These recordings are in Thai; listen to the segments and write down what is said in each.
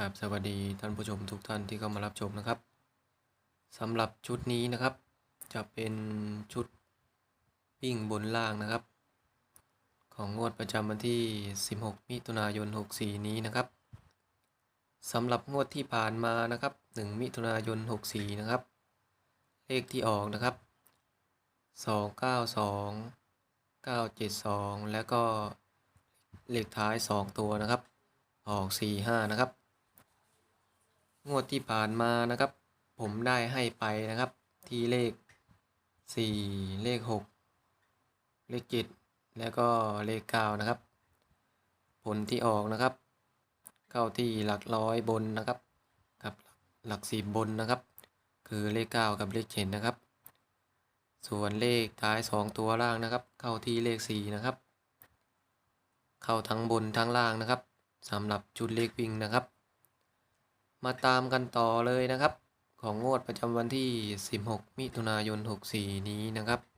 ครับสวัสดีท่านผู้ชมทุกท่านที่เข้ามารับชมนะครับสำหรับชุดนี้นะครับ จะเป็นชุดวิ่งบนล่างนะครับ ของงวดประจำวันที่ 16 มิถุนายน 64 นี้นะครับสำหรับงวดที่ผ่านมานะครับ 1 มิถุนายน 64 นะครับ เลขที่ออกนะครับ 292 972 แล้วก็เลขท้าย 2 ตัวนะครับออก 45 นะครับ งวดที่ผ่านมานะครับ ผมได้ให้ไปนะครับ ที่เลข 4 เลข 6 เลข 7 แล้วก็เลข 9 นะครับ ผลที่ออกนะครับ เข้าที่หลักร้อยบนนะครับกับหลักสิบบนนะครับ คือเลข 9 กับเลข7นะครับ ส่วนเลขท้าย 2 ตัวล่างนะครับ เข้าที่เลข 4 นะครับ เข้าทั้งบนทั้งล่างนะครับสำหรับชุดเลขวิ่งนะครับ มาตามกันต่อเลยนะครับ ของงวดประจำวันที่ 16 มิถุนายน 64 นี้นะครับ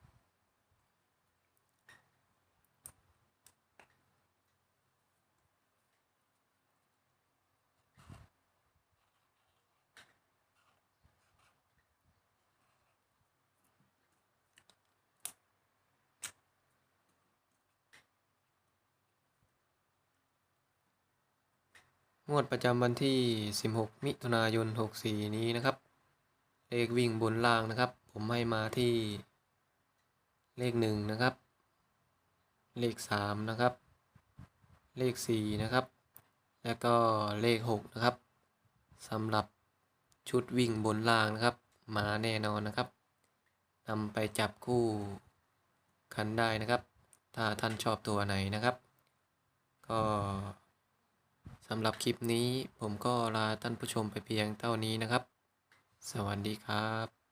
งวดประจำวันที่ 16 มิถุนายน 64 นี้นะครับ เลขวิ่งบนล่างนะครับ ผมให้มาที่ เลข 1 นะครับ เลข 3 นะครับ เลข 4 นะครับ แล้วก็เลข 6 นะครับสำหรับชุดวิ่งบนล่างนะครับ มาแน่นอนนะครับนำไปจับคู่กันได้นะครับ ถ้าท่านชอบตัวไหนนะครับ ก็ สำหรับคลิปนี้ผมก็ลาท่านผู้ชมไปเพียงเท่านี้นะครับ สวัสดีครับ